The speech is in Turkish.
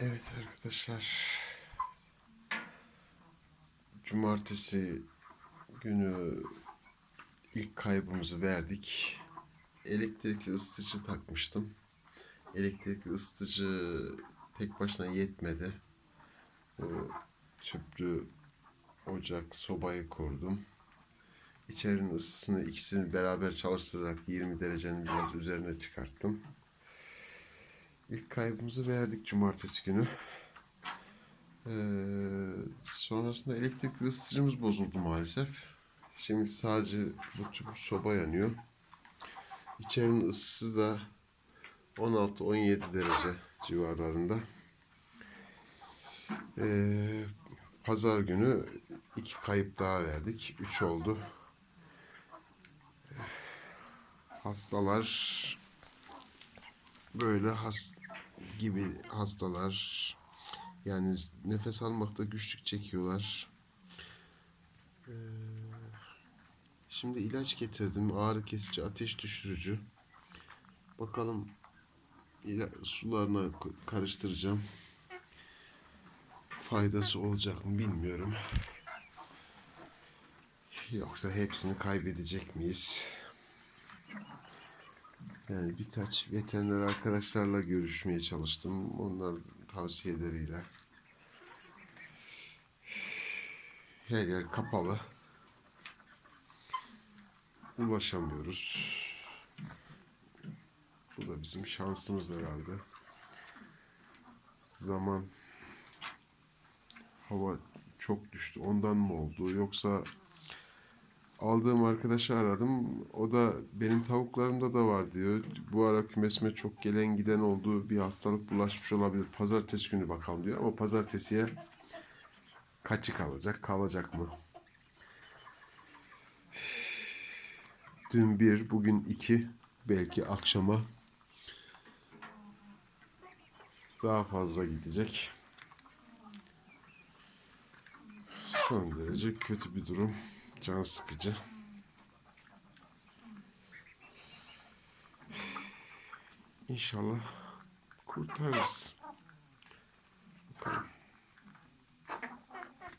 Evet arkadaşlar. Cumartesi günü ilk kaybımızı verdik. Elektrikli ısıtıcı takmıştım. Elektrikli ısıtıcı tek başına yetmedi. Bu tüplü ocak, sobayı kurdum. İçerinin ısısını ikisini beraber çalıştırarak 20 derecenin biraz üzerine çıkarttım. İlk kaybımızı verdik cumartesi günü. Ee, sonrasında elektrikli ısıtıcımız bozuldu maalesef. Şimdi sadece bu tüp soba yanıyor. İçerinin ısısı da 16-17 derece civarlarında. Ee, Pazar günü iki kayıp daha verdik. Üç oldu. Hastalar böyle has gibi hastalar yani nefes almakta güçlük çekiyorlar. Ee, şimdi ilaç getirdim. Ağrı kesici, ateş düşürücü. Bakalım sularına karıştıracağım. Faydası olacak mı bilmiyorum. Yoksa hepsini kaybedecek miyiz? Yani birkaç veteriner arkadaşlarla görüşmeye çalıştım. Onlar tavsiyeleriyle. Her yer kapalı. Ulaşamıyoruz. Bu da bizim şansımız herhalde. Zaman hava çok düştü. Ondan mı oldu? Yoksa aldığım arkadaşı aradım. O da benim tavuklarımda da var diyor. Bu ara kümesime çok gelen giden oldu. Bir hastalık bulaşmış olabilir. Pazartesi günü bakalım diyor. Ama pazartesiye kaçı kalacak? Kalacak mı? Dün bir, bugün iki. Belki akşama daha fazla gidecek. Son derece kötü bir durum. Can sıkıcı. İnşallah kurtarırız.